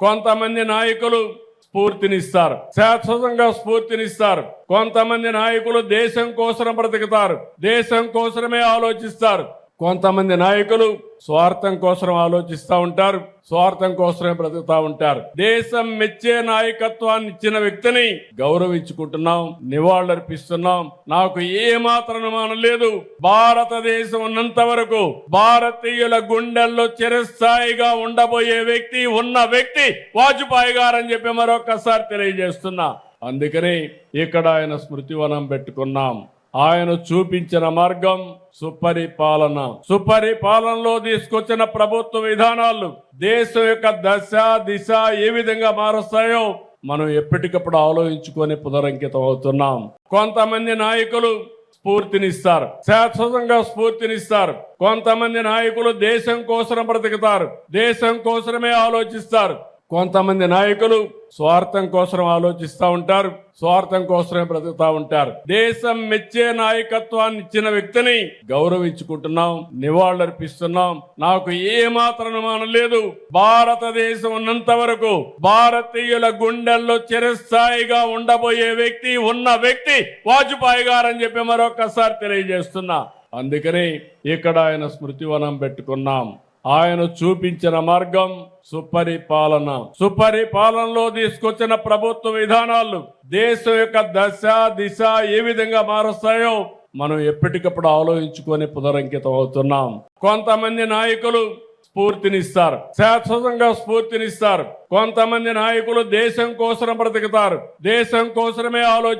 కొంతమంది నాయకులు స్ఫూర్తినిస్తారు. శాశ్వతంగా స్ఫూర్తినిస్తారు. కొంతమంది నాయకులు దేశం కోసం బ్రతుకుతారు. దేశం కోసమే ఆలోచిస్తారు. కొంతమంది నాయకులు స్వార్థం కోసం ఆలోచిస్తూ ఉంటారు స్వార్థం కోసమే బ్రతుకుతా ఉంటారు. దేశం మెచ్చే నాయకత్వాన్ని ఇచ్చిన వ్యక్తిని గౌరవించుకుంటున్నాం నివాళులర్పిస్తున్నాం. నాకు ఏ మాత్రం అనుమానం లేదు. భారతదేశం ఉన్నంత వరకు భారతీయుల గుండెల్లో చిరస్థాయిగా ఉండబోయే వ్యక్తి ఉన్న వ్యక్తి వాజ్పేయి గారని చెప్పి మరొకసారి తెలియజేస్తున్నా. అందుకని ఇక్కడ ఆయన స్మృతివనం పెట్టుకున్నాం. ఆయన చూపించిన మార్గం సుపరిపాలన. సుపరిపాలనలో తీసుకొచ్చిన ప్రభుత్వ విధానాలు దేశం యొక్క దశ దిశ ఏ విధంగా మారుస్తాయో మనం ఎప్పటికప్పుడు ఆలోచించుకొని పునరంకితం అవుతున్నాం. కొంతమంది నాయకులు స్ఫూర్తినిస్తారు. శాశ్వతంగా స్ఫూర్తినిస్తారు. కొంతమంది నాయకులు దేశం కోసం బ్రతుకుతారు. దేశం కోసమే ఆలోచిస్తారు. కొంతమంది నాయకులు స్వార్థం కోసం ఆలోచిస్తూ ఉంటారు స్వార్థం కోసమే బ్రతుకుతా ఉంటారు. దేశం మెచ్చే నాయకత్వాన్ని ఇచ్చిన వ్యక్తిని గౌరవించుకుంటున్నాం నివాళులర్పిస్తున్నాం. నాకు ఏ మాత్రం అనుమానం లేదు. భారతదేశం ఉన్నంత వరకు భారతీయుల గుండెల్లో చిరస్థాయిగా ఉండబోయే వ్యక్తి ఉన్న వ్యక్తి వాజ్పేయి గారని చెప్పి మరొకసారి తెలియజేస్తున్నా. అందుకని ఇక్కడ ఆయన స్మృతివనం పెట్టుకున్నాం. ఆయన చూపించిన మార్గం సుపరిపాలన. సుపరిపాలనలో తీసుకొచ్చిన ప్రభుత్వ విధానాలు దేశం యొక్క దశ దిశ ఏ విధంగా మారుస్తాయో మనం ఎప్పటికప్పుడు ఆలోచించుకొని పునరంకితం అవుతున్నాం. కొంతమంది నాయకులు స్ఫూర్తినిస్తారు. శాశ్వతంగా స్ఫూర్తినిస్తారు. కొంతమంది నాయకులు దేశం కోసం బ్రతుకుతారు. దేశం కోసమే ఆలోచి